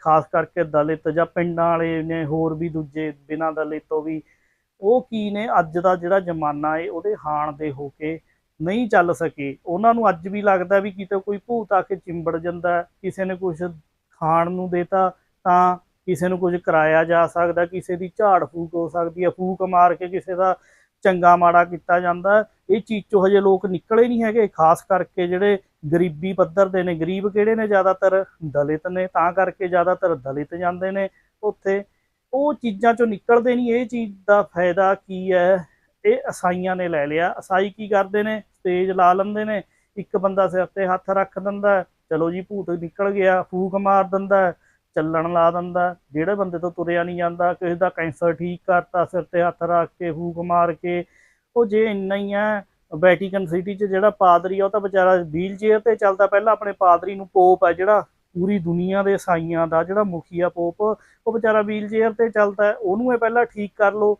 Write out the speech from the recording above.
ਖਾਸ ਕਰਕੇ ਦਲਿਤ ਜਾਂ ਪਿੰਡਾਂ ਵਾਲੇ ਨੇ ਹੋਰ ਵੀ ਦੂਜੇ ਬਿਨਾਂ ਦਲਿਤ ਤੋਂ ਵੀ, ਉਹ ਕੀ ਨੇ? ਅੱਜ ਦਾ ਜਿਹੜਾ ਜ਼ਮਾਨਾ ਏ, ਉਹਦੇ ਹਾਣ ਦੇ ਹੋ ਕੇ ਨਹੀਂ ਚੱਲ ਸਕੇ। ਉਹਨਾਂ ਨੂੰ ਅੱਜ ਵੀ ਲੱਗਦਾ ਵੀ ਕਿਤੇ ਕੋਈ ਭੂਤ ਆ ਕੇ ਚਿੰਬੜ ਜਾਂਦਾ ਕਿਸੇ ਨੇ ਕੁਝ ਖਾਣ ਨੂੰ ਦੇਤਾ ਤਾਂ ਕਿਸੇ ਨੂੰ ਕੁਝ ਕਰਾਇਆ ਜਾ ਸਕਦਾ, ਕਿਸੇ ਦੀ ਝਾੜ ਫੂਕ ਹੋ ਸਕਦੀ ਹੈ, ਫੂਕ ਮਾਰ ਕੇ ਕਿਸੇ ਦਾ ਚੰਗਾ ਮਾੜਾ ਕੀਤਾ ਜਾਂਦਾ ਇਹ ਚੀਜ਼ ਚੋਂ ਹਜੇ ਲੋਕ ਨਿਕਲੇ ਨਹੀਂ ਹੈਗੇ, ਖਾਸ ਕਰਕੇ ਜਿਹੜੇ ਗਰੀਬੀ ਪੱਧਰ ਦੇ ਨੇ, ਗਰੀਬ ਕਿਹੜੇ ਨੇ ਜ਼ਿਆਦਾਤਰ? ਦਲਿਤ ਨੇ, ਤਾਂ ਕਰਕੇ ਜ਼ਿਆਦਾਤਰ ਦਲਿਤ ਜਾਂਦੇ ਨੇ ਉੱਥੇ। ਉਹ ਚੀਜ਼ਾਂ ਚੋਂ ਨਿਕਲਦੇ ਨਹੀਂ, ਇਹ ਚੀਜ਼ ਦਾ ਫਾਇਦਾ ਕੀ ਹੈ? ਇਹ ਅਸਾਈਆਂ ਨੇ ਲੈ ਲਿਆ। ਅਸਾਈ ਕੀ ਕਰਦੇ ਨੇ? ਸਟੇਜ ਲਾ ਲੈਂਦੇ ਨੇ। ਇੱਕ ਬੰਦਾ ਸਿਰ ਤੇ ਹੱਥ ਰੱਖ ਦਿੰਦਾ ਚਲੋ ਜੀ, ਭੂਤ ਨਿਕਲ ਗਿਆ, ਫੂਕ ਮਾਰ ਦਿੰਦਾ ਚੱਲਣ ਲਾ ਦਿੰਦਾ, ਜਿਹੜੇ ਬੰਦੇ ਤੋਂ ਤੁਰਿਆ ਨਹੀਂ ਜਾਂਦਾ, ਕਿਸੇ ਦਾ ਕੈਂਸਰ ਠੀਕ ਕਰਤਾ, ਸਿਰ ਤੇ ਹੱਥ ਰੱਖ ਕੇ ਹੂਕ ਮਾਰ ਕੇ, ਉਹ ਜੇ ਇੰਨਾ ਹੀ ਹੈ ਵੈਟੀਕਨ ਸਿਟੀ 'ਚ ਜਿਹੜਾ ਪਾਦਰੀ ਆ, ਉਹ ਤਾਂ ਵਿਚਾਰਾ ਵੀਲ ਚੇਅਰ ਤੇ ਚੱਲਦਾ, ਪਹਿਲਾਂ ਆਪਣੇ ਪਾਦਰੀ ਨੂੰ ਪੋਪ ਹੈ ਜਿਹੜਾ ਪੂਰੀ ਦੁਨੀਆ ਦੇ ਸਾਈਆਂ ਦਾ, ਜਿਹੜਾ ਮੁਖੀਆ ਪੋਪ ਉਹ ਵਿਚਾਰਾ ਵੀਲ ਚੇਅਰ ਤੇ ਚੱਲਦਾ, ਉਹਨੂੰ ਇਹ ਪਹਿਲਾਂ ਠੀਕ ਕਰ ਲਓ